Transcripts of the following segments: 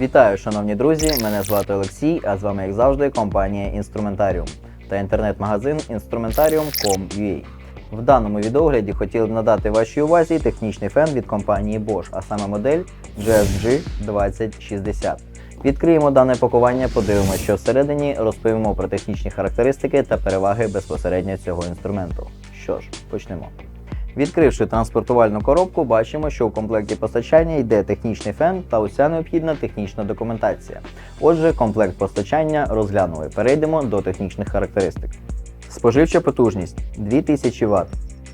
Вітаю, шановні друзі! Мене звати Олексій, а з вами, як завжди, компанія Інструментаріум та інтернет-магазин Instrumentarium.com.ua. В даному відеогляді хотіли б надати вашій увазі технічний фен від компанії Bosch, а саме модель GSG 2060. Відкриємо дане пакування, подивимося, що всередині, розповімо про технічні характеристики та переваги безпосередньо цього інструменту. Що ж, почнемо. Відкривши транспортувальну коробку, бачимо, що в комплекті постачання йде технічний фен та уся необхідна технічна документація. Отже, комплект постачання розглянули. Перейдемо до технічних характеристик. Споживча потужність 2000 Вт.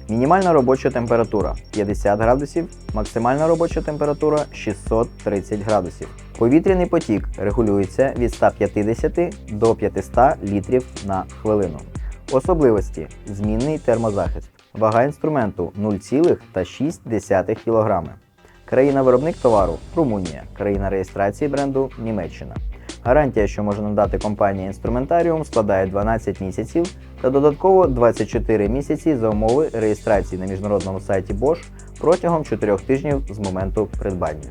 Мінімальна робоча температура 50 градусів, максимальна робоча температура 630 градусів. Повітряний потік регулюється від 150 до 500 літрів на хвилину. Особливості: змінний термозахист. Вага інструменту 0,6 кг. Країна-виробник товару Румунія. Країна реєстрації бренду Німеччина. Гарантія, що може надати компанія Інструментаріум, складає 12 місяців та додатково 24 місяці за умови реєстрації на міжнародному сайті Bosch протягом 4 тижнів з моменту придбання.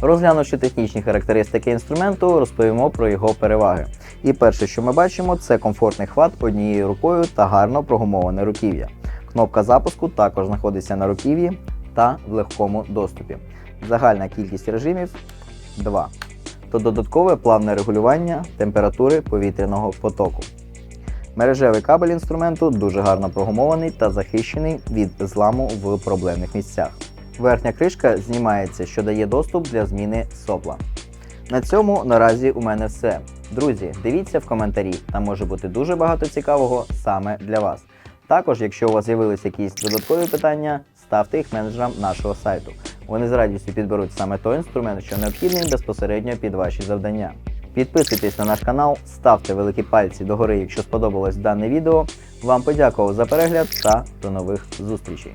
Розглянувши технічні характеристики інструменту, розповімо про його переваги. І перше, що ми бачимо, це комфортний хват однією рукою та гарно прогумоване руків'я. Кнопка запуску також знаходиться на руків'ї та в легкому доступі. Загальна кількість режимів 2. То додаткове плавне регулювання температури повітряного потоку. Мережевий кабель інструменту дуже гарно прогумований та захищений від зламу в проблемних місцях. Верхня кришка знімається, що дає доступ для зміни сопла. На цьому наразі у мене все. Друзі, дивіться в коментарі, там може бути дуже багато цікавого саме для вас. Також, якщо у вас з'явилися якісь додаткові питання, ставте їх менеджерам нашого сайту. Вони з радістю підберуть саме той інструмент, що необхідний безпосередньо під ваші завдання. Підписуйтесь на наш канал, ставте великі пальці догори, якщо сподобалось дане відео. Вам подякував за перегляд та до нових зустрічей.